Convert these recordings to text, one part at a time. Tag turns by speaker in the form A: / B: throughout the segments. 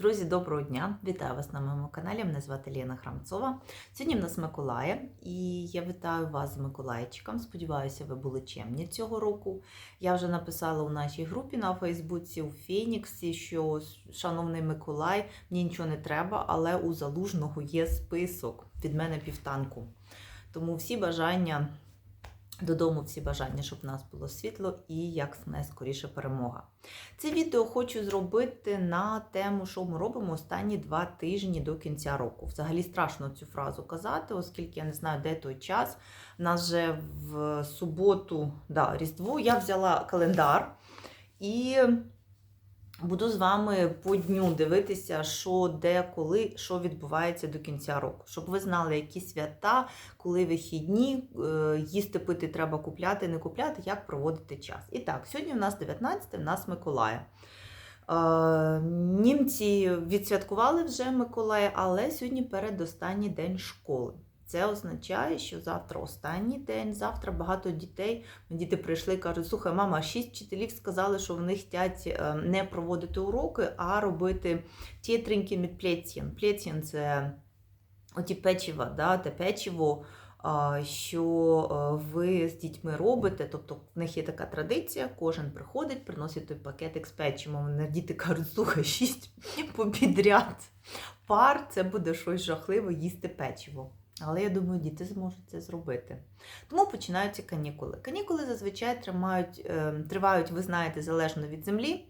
A: Друзі, доброго дня! Вітаю вас на моєму каналі. Мене звати Лена Храмцова. Сьогодні в нас Миколая, і я вітаю вас з Миколайчиком. Сподіваюся, ви були чемні цього року. Я вже написала у нашій групі на Фейсбуці у Феніксі, що шановний Миколай, мені нічого не треба, але у залужного є список від мене півтанку. Тому всі бажання. Додому всі бажання, щоб в нас було світло і як найскоріше перемога. Це відео хочу зробити на тему, що ми робимо останні два тижні до кінця року. Взагалі страшно цю фразу казати, оскільки я не знаю, де той час. У нас вже в суботу, да, Різдво, я взяла календар і буду з вами по дню дивитися, що де, коли, що відбувається до кінця року. Щоб ви знали, які свята, коли вихідні, е, їсти пити треба купляти, не купляти, як проводити час. І так, сьогодні у нас 19, у нас Миколая. Е, Німці відсвяткували вже Миколая, але сьогодні передостанній день школи. Це означає, що завтра останній день, завтра багато дітей. Діти прийшли і кажуть, слухай, мама, шість вчителів сказали, що вони хочуть не проводити уроки, а робити тітринки від плетін. Плетін – це оті печива, да, те печиво, що ви з дітьми робите. Тобто в них є така традиція, кожен приходить, приносить той пакетик з печивом. Діти кажуть, слухай, шість попідряд пар, це буде щось жахливе їсти печиво. Але я думаю, діти зможуть це зробити. Тому починаються канікули. Канікули зазвичай тримають, е, тривають, ви знаєте, залежно від землі,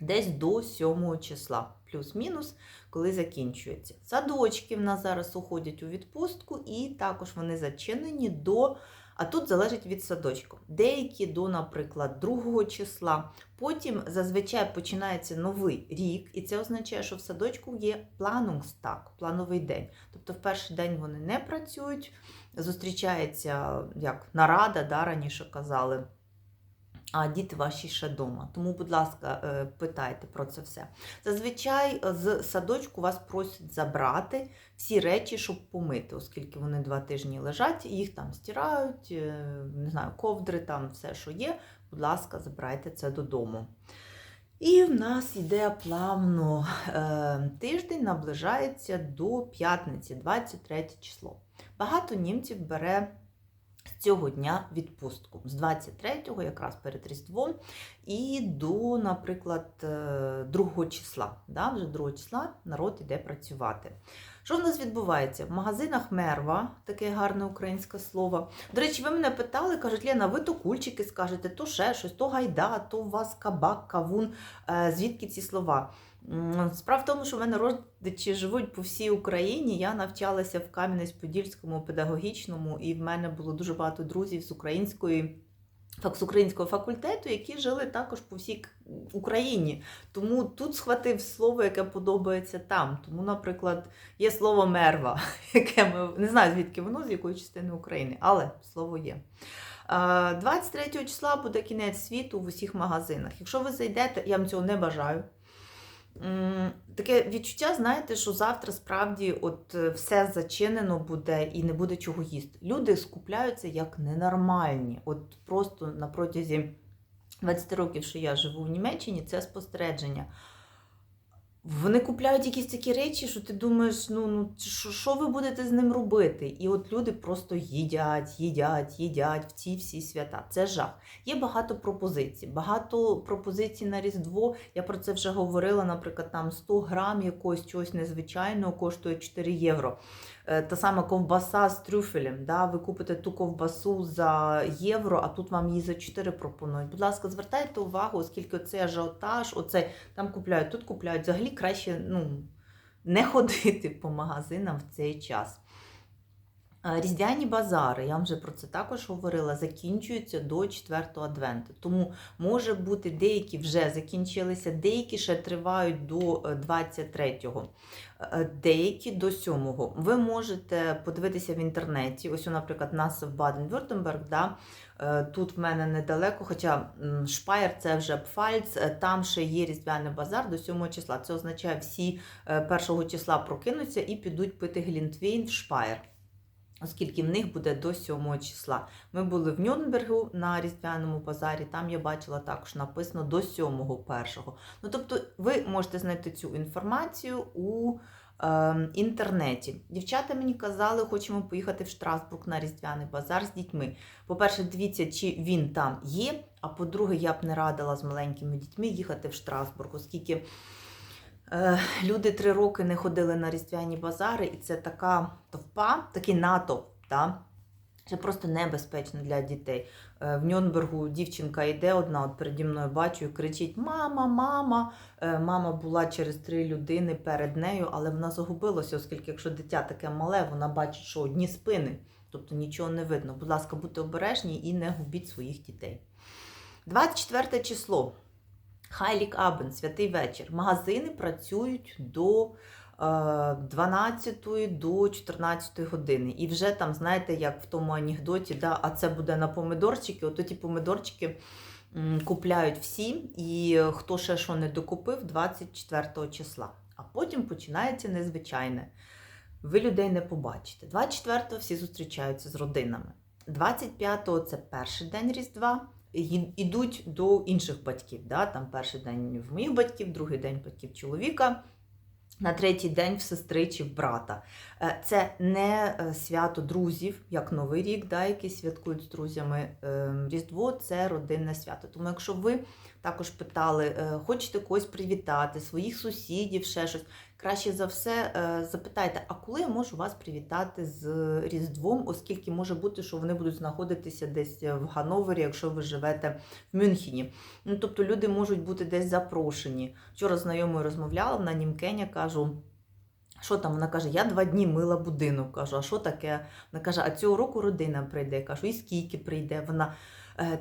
A: десь до 7 числа, плюс-мінус, коли закінчується. Садочки в нас зараз уходять у відпустку, і також вони зачинені до. А тут залежить від садочку. Деякі до, наприклад, 2 числа. Потім зазвичай починається новий рік, і це означає, що в садочку є планунгстак, плановий день. Тобто в перший день вони не працюють, зустрічається як нарада, да, раніше казали. А діти ваші ще вдома. Тому, будь ласка, е, питайте про це все. Зазвичай з садочку вас просять забрати всі речі, щоб помити, оскільки вони два тижні лежать, їх там стирають, е, не знаю, ковдри, там все, що є. Будь ласка, забирайте це додому. І в нас йде плавно е, тиждень, наближається до п'ятниці, 23 число. Багато німців бере цього дня відпустку, з 23-го, якраз перед Різдвом, і до, наприклад, 2 числа. Да, Вже 2 числа народ іде працювати. Що в нас відбувається? В магазинах мерва, таке гарне українське слово. До речі, ви мене питали, кажуть, Лена, ви то кульчики скажете, то ще щось, то гайда, то у вас кабак, кавун. Звідки ці слова? Справа в тому, що в мене родичі живуть по всій Україні. Я навчалася в Кам'янець-Подільському педагогічному, і в мене було дуже багато друзів з української. З українського факультету, які жили також по всій Україні. Тому тут схватив слово, яке подобається там. Тому, наприклад, є слово мерва, яке ми не знаю, звідки воно, з якої частини України, але слово є. 23 числа буде кінець світу в усіх магазинах. Якщо ви зайдете, я вам цього не бажаю. Таке відчуття, знаєте, що завтра справді от е, все зачинено буде і не буде чого їсти. Люди скупляються як ненормальні. От просто на протязі 20 років, що я живу в Німеччині, це спостереження. Вони купляють якісь такі речі, що ти думаєш, ну ну що, ви будете з ним робити? І от люди просто їдять, їдять, їдять в ці всі свята. Це жах. Є багато пропозицій. Багато пропозицій на Різдво. Я про це вже говорила. Наприклад, там 100 грам якогось чогось незвичайного коштує 4 євро. Е, та сама ковбаса з трюфелем. Да? Ви купите ту ковбасу за євро, а тут вам її за 4 пропонують. Будь ласка, звертайте увагу, оскільки цей ажіотаж, оцей там купляють, тут купляють. Взагалі краще ну, не ходити по магазинам в цей час. Різдвяні базари, я вам вже про це також говорила, закінчуються до 4 адвенту. Тому може бути деякі вже закінчилися, деякі ще тривають до 23-го, е, е, деякі до 7-го. Ви можете подивитися в інтернеті. Ось, наприклад, нас в Баден-Вюртемберг, да, е, тут в мене недалеко, хоча Шпаєр це вже Пфальц, там ще є різдвяний базар до 7 числа. Це означає, всі 1 числа прокинуться і підуть пити глінтвейн в Шпаєр. Оскільки в них буде до 7 числа. Ми були в Нюрнбергу на Різдвяному базарі, там я бачила також написано до 7 першого. Ну, тобто, ви можете знайти цю інформацію у е, інтернеті. Дівчата мені казали, хочемо поїхати в Штрасбург на Різдвяний базар з дітьми. По-перше, дивіться, чи він там є. А по-друге, я б не радила з маленькими дітьми їхати в Штрасбург, оскільки. Е, Люди три роки не ходили на різдвяні базари, і це така товпа, такий натовп. Да? Це просто небезпечно для дітей. Е, В Нюрнбергу дівчинка йде одна, от переді мною бачу і кричить: Мама, мама! Е, Мама була через три людини перед нею, але вона загубилася, оскільки якщо дитя таке мале, вона бачить, що одні спини, тобто нічого не видно. Будь ласка, будьте обережні і не губіть своїх дітей. 24 число. Хайлік Абен, святий вечір. Магазини працюють до е, 12 до 14 години. І вже там, знаєте, як в тому анекдоті, да, а це буде на помидорчики. Ото ті помидорчики купляють всі, і е, хто ще що не докупив 24 числа. А потім починається незвичайне. Ви людей не побачите. 24-го всі зустрічаються з родинами. 25-го це перший день Різдва. Ідуть до інших батьків. Да? Там перший день в моїх батьків, другий день батьків чоловіка, на третій день в сестри чи в брата. Е, Це не е, свято друзів, як Новий рік, да, які святкують з друзями. Е, Різдво це родинне свято. Тому якщо ви також питали, е, хочете когось привітати, своїх сусідів, ще щось, краще за все е, запитайте, а коли я можу вас привітати з Різдвом, оскільки може бути, що вони будуть знаходитися десь в Гановері, якщо ви живете в Мюнхені. Ну, тобто люди можуть бути десь запрошені. Вчора знайомою розмовляла, вона німкеня, кажу. Що там? Вона каже, я два дні мила будинок. Кажу, а що таке? Вона каже, а цього року родина прийде. Кажу, і скільки прийде? Вона «Е,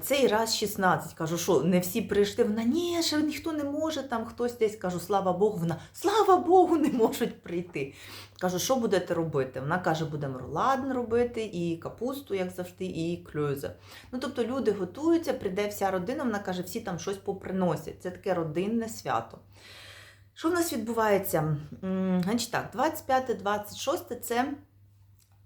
A: цей раз 16. Кажу, що не всі прийшли. Вона ні, ще ніхто не може, там хтось десь кажу, слава Богу. Вона слава Богу, не можуть прийти. Кажу, що будете робити? Вона каже, будемо роладн робити, і капусту, як завжди, і клюзе. Ну тобто люди готуються, прийде вся родина. Вона каже, всі там щось поприносять. Це таке родинне свято. Що в нас відбувається? Значить так, 25-26 це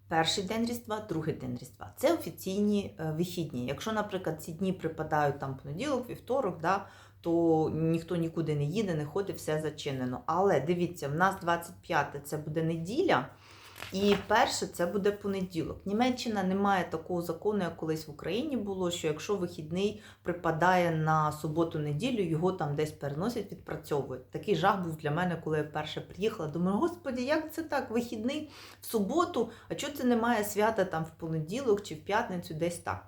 A: перший день Різдва, другий день Різдва. Це офіційні е, вихідні. Якщо, наприклад, ці дні припадають там понеділок, вівторок, да, то ніхто нікуди не їде, не ходить, все зачинено. Але дивіться, в нас 25 це буде неділя. І перше це буде понеділок. Німеччина не має такого закону, як колись в Україні було, що якщо вихідний припадає на суботу-неділю, його там десь переносять, відпрацьовують. Такий жах був для мене, коли я вперше приїхала. Думаю, господі, як це так? Вихідний в суботу, а чого це немає свята там в понеділок чи в п'ятницю, десь так.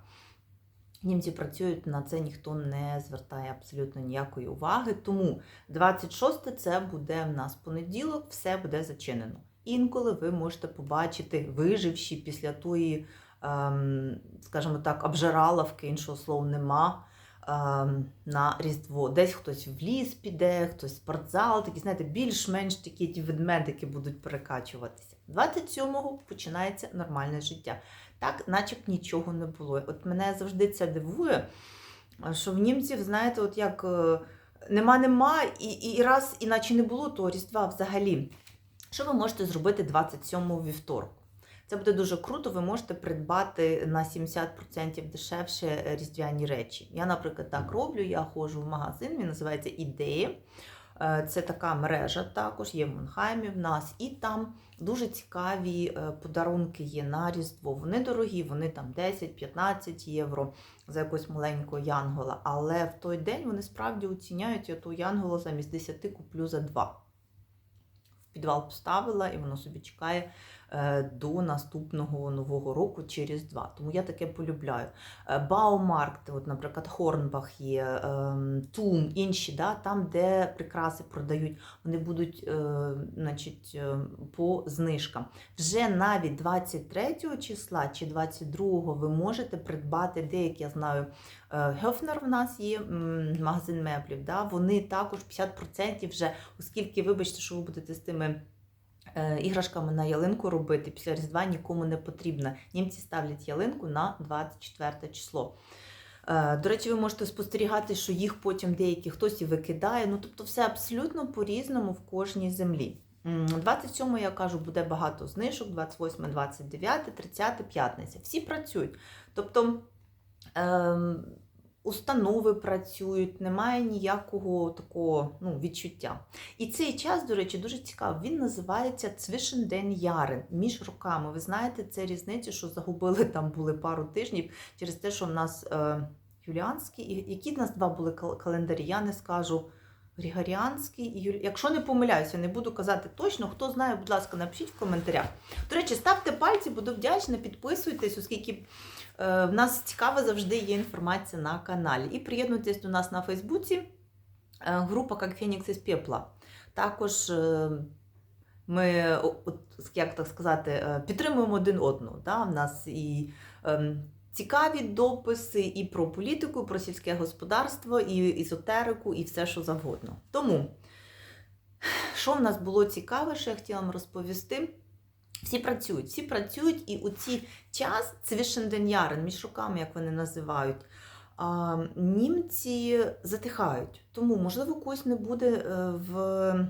A: Німці працюють на це, ніхто не звертає абсолютно ніякої уваги. Тому 26 це буде в нас понеділок, все буде зачинено. Інколи ви можете побачити виживші після тої, ем, скажімо так, обжираловки, іншого слова нема. ем, На Різдво. Десь хтось в ліс піде, хтось в спортзал, такі, знаєте, більш-менш такі ті ведмедики будуть перекачуватися. 27-го починається нормальне життя. Так, начеб нічого не було. От мене завжди це дивує, що в німців, знаєте, от як е, нема-нема, і, і раз, іначе не було того Різдва взагалі. Що ви можете зробити 27 вівторку? Це буде дуже круто, ви можете придбати на 70% дешевше різдвяні речі. Я, наприклад, так роблю. Я ходжу в магазин, він називається Ідеї. Е, Це така мережа також, є в Монхаймі в нас, і там дуже цікаві е, подарунки є на Різдво. Вони дорогі, вони там 10-15 євро за якогось маленького янгола. Але в той день вони справді оціняють я ту янгола замість 10 куплю за 2 в підвал поставила, і воно собі чекає до наступного нового року через два. Тому я таке полюбляю. Е, Баумаркти, от, наприклад, Хорнбах є, ем, Тум, інші, да, там, де прикраси продають, вони будуть е, значить, е, по знижкам. Вже навіть 23 числа чи 22 ви можете придбати деякі, я знаю, е, Гьофнер в нас є магазин меблів. Да? Вони також 50% вже, оскільки, вибачте, що ви будете з тими е, іграшками на ялинку робити після Різдва нікому не потрібно. Німці ставлять ялинку на 24 число. Е, До речі, ви можете спостерігати, що їх потім деякі хтось і викидає. Ну, тобто, все абсолютно по-різному в кожній землі. М, 27 я кажу, буде багато знижок, 28, 29, 30, п'ятниця. Всі працюють. Тобто ем, установи працюють, немає ніякого такого ну, відчуття. І цей час, до речі, дуже цікавий. Він називається Цвішенден Ярен між роками. Ви знаєте, це різниця, що загубили там були пару тижнів через те, що в нас е, юліанський, які в нас два були календарі, я не скажу. Григоріанський і Юлі... Якщо не помиляюся, не буду казати точно. Хто знає, будь ласка, напишіть в коментарях. До речі, ставте пальці, буду вдячна, підписуйтесь, оскільки в нас цікава завжди є інформація на каналі. І приєднуйтесь до нас на Фейсбуці. Е, група як Фенікс із Пепла. Також е, ми, як так сказати, е, підтримуємо один одного. Да? В нас і ем, цікаві дописи і про політику, і про сільське господарство, і езотерику, і все, що завгодно. Тому, що в нас було цікаве, що я хотіла вам розповісти. Всі працюють, всі працюють, і у цей час цвішенденярен, між руками, як вони називають, німці затихають. Тому, можливо, когось не буде е, в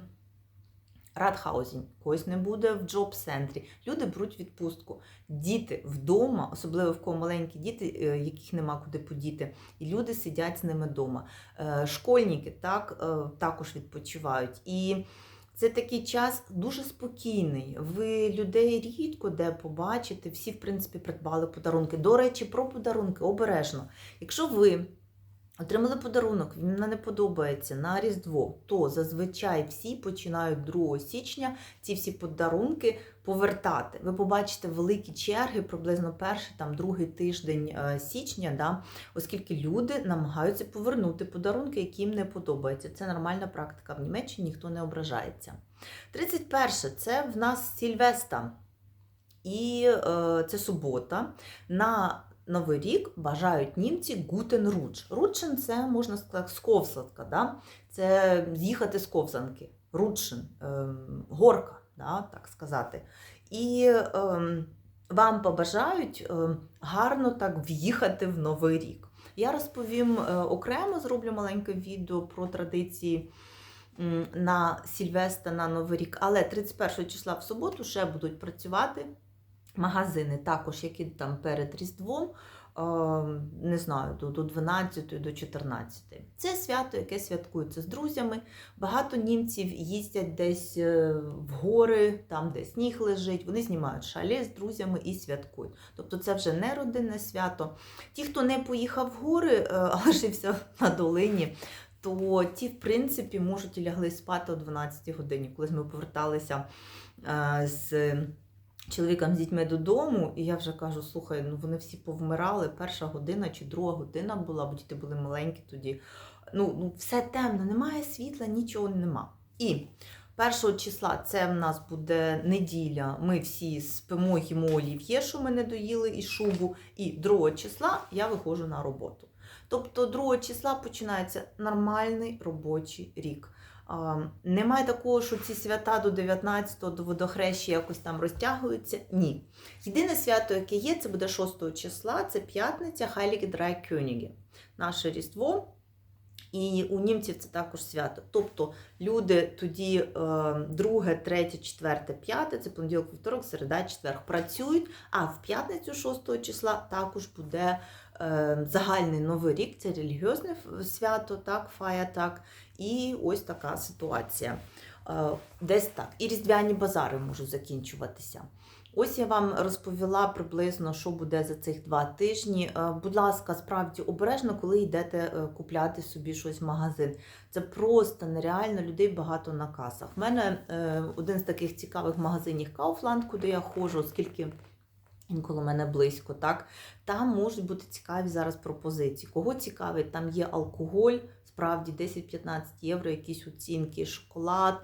A: Радхаузі, когось не буде в джоб-центрі. Люди беруть відпустку. Діти вдома, особливо в кого маленькі діти, е, яких нема куди подіти, і люди сидять з ними вдома. Е, Школьники так, також відпочивають. І це такий час дуже спокійний. Ви людей рідко де побачите. Всі, в принципі, придбали подарунки. До речі, про подарунки обережно. Якщо ви отримали подарунок, він не подобається на Різдво, то зазвичай всі починають 2 січня ці всі подарунки повертати. Ви побачите великі черги, приблизно перший, там другий тиждень е, січня, да, оскільки люди намагаються повернути подарунки, які їм не подобаються. Це нормальна практика. В Німеччині ніхто не ображається. 31 це в нас Сільвеста. І е, це субота. На Новий рік бажають німці Гутен Руч. Ручен це можна сказати сковсанка, да? це з'їхати з ковзанки. Ручен, ем, горка, да? так сказати. І ем, вам побажають ем, гарно так в'їхати в Новий рік. Я розповім е, окремо, зроблю маленьке відео про традиції на Сільвестра на Новий рік, але 31 числа в суботу ще будуть працювати магазини, також які там перед Різдвом, е, не знаю, до, до 12, до 14. Це свято, яке святкується з друзями. Багато німців їздять десь е, в гори, там, де сніг лежить. Вони знімають шалі з друзями і святкують. Тобто це вже не родинне свято. Ті, хто не поїхав в гори, е, а лишився на долині. То ті, в принципі, можуть і лягли спати о 12 годині, коли ми поверталися е, з чоловіком з дітьми додому, і я вже кажу: слухай, ну вони всі повмирали. Перша година чи друга година була, бо діти були маленькі тоді. Ну, ну все темно, немає світла, нічого нема. І першого числа це в нас буде неділя. Ми всі спимо, їмо олів'є, що ми не доїли, і шубу. І другого числа я виходжу на роботу. Тобто, 2 числа починається нормальний робочий рік. Немає такого, що ці свята до 19-го, до водохрещі якось там розтягуються. Ні. Єдине свято, яке є, це буде 6 числа, це п'ятниця Heilige Drei Könige. Наше Різдво. І у німців це також свято. Тобто люди тоді е, 2, 3, 4, 5, це понеділок, вівторок, середа, четверг працюють, а в п'ятницю 6 числа також буде загальний новий рік, це релігіозне свято, так, фая так. І ось така ситуація. Е, Десь так. І різдвяні базари можуть закінчуватися. Ось я вам розповіла приблизно, що буде за цих два тижні. Е, Будь ласка, справді обережно, коли йдете е, купляти собі щось в магазин. Це просто нереально, людей багато на касах. У мене е, один з таких цікавих магазинів Kaufland, куди я ходжу, оскільки він коло мене близько, так? Там можуть бути цікаві зараз пропозиції. Кого цікавить, там є алкоголь, справді 10-15 євро, якісь оцінки, шоколад.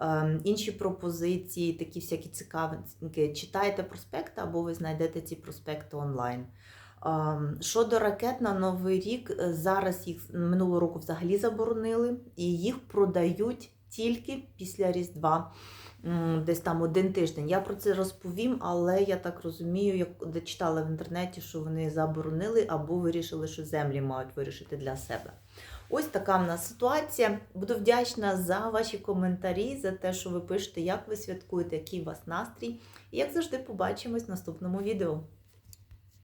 A: Ем, Інші пропозиції, такі всякі цікавинки. Читайте проспекти або ви знайдете ці проспекти онлайн. Ем, Щодо ракет на Новий рік, е, зараз їх минулого року взагалі заборонили, і їх продають тільки після Різдва. Десь там один тиждень. Я про це розповім, але я так розумію, як де читала в інтернеті, що вони заборонили або вирішили, що землі мають вирішити для себе. Ось така в нас ситуація. Буду вдячна за ваші коментарі, за те, що ви пишете, як ви святкуєте, який у вас настрій. І як завжди, побачимось в наступному відео.